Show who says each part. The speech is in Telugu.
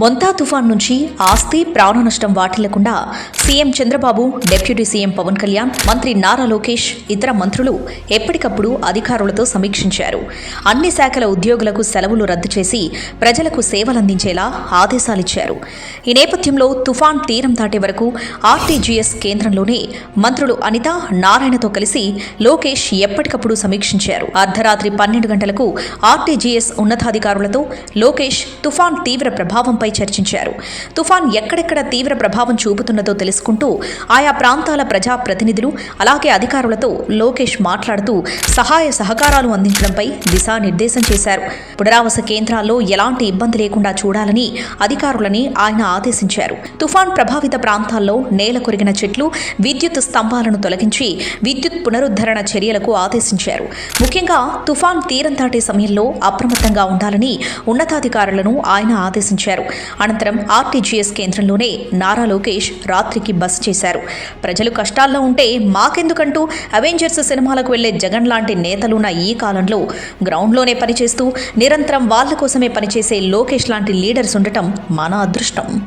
Speaker 1: మొంతా తుఫాన్ నుంచి ఆస్తి ప్రాణ నష్టం వాటిల్లకుండా CM Chandrababu deputy CM Pawan Kalyan మంత్రి నారా లోకేష్ ఇతర మంత్రులు ఎప్పటికప్పుడు అధికారులతో సమీక్షించారు. అన్ని శాఖల ఉద్యోగులకు సెలవులు రద్దు చేసి ప్రజలకు సేవలందించేలా ఆదేశాలిచ్చారు. ఈ నేపథ్యంలో తుఫాన్ తీరం దాటే వరకు ఆర్టీజీఎస్ కేంద్రంలోనే మంత్రులు అనిత నారాయణతో కలిసి లోకేష్ ఎప్పటికప్పుడు సమీక్షించారు. అర్ధరాత్రి పన్నెండు గంటలకు ఆర్టీజీఎస్ ఉన్నతాధికారులతో లోకేష్ తుఫాన్ తీవ్ర ప్రభావం ప్రభావంపై చర్చించారు. తుఫాన్ ఎక్కడెక్కడ తీవ్ర ప్రభావం చూపుతున్నదో తెలుసుకుంటూ ఆయా ప్రాంతాల ప్రజా ప్రతినిధులు అలాగే అధికారులతో లోకేష్ మాట్లాడుతూ సహాయ సహకారాలు అందించడంపై దిశానిర్దేశం చేశారు. పునరావాస కేంద్రాల్లో ఎలాంటి ఇబ్బంది లేకుండా చూడాలని అధికారులని ఆయన ఆదేశించారు. తుఫాన్ ప్రభావిత ప్రాంతాల్లో నేల కొరిగిన చెట్లు విద్యుత్ స్తంభాలను తొలగించి విద్యుత్ పునరుద్ధరణ చర్యలకు ఆదేశించారు. ముఖ్యంగా తుఫాన్ తీరం దాటే సమయంలో అప్రమత్తంగా ఉండాలని ఉన్నతాధికారులను ఆయన ఆదేశించారు. అనంతరం ఆర్టీజీఎస్ కేంద్రంలోనే నారా లోకేష్ రాత్రికి బస చేశారు. ప్రజలు కష్టాల్లో ఉంటే మాకెందుకంటూ అవెంజర్స్ సినిమాలకు వెళ్ళే జగన్ లాంటి నేతలున్న ఈ కాలంలో గ్రౌండ్లోనే పనిచేస్తూ నిరంతరం వాళ్ళ కోసమే పనిచేసే లోకేష్ లాంటి లీడర్స్ ఉండటం మన అదృష్టం.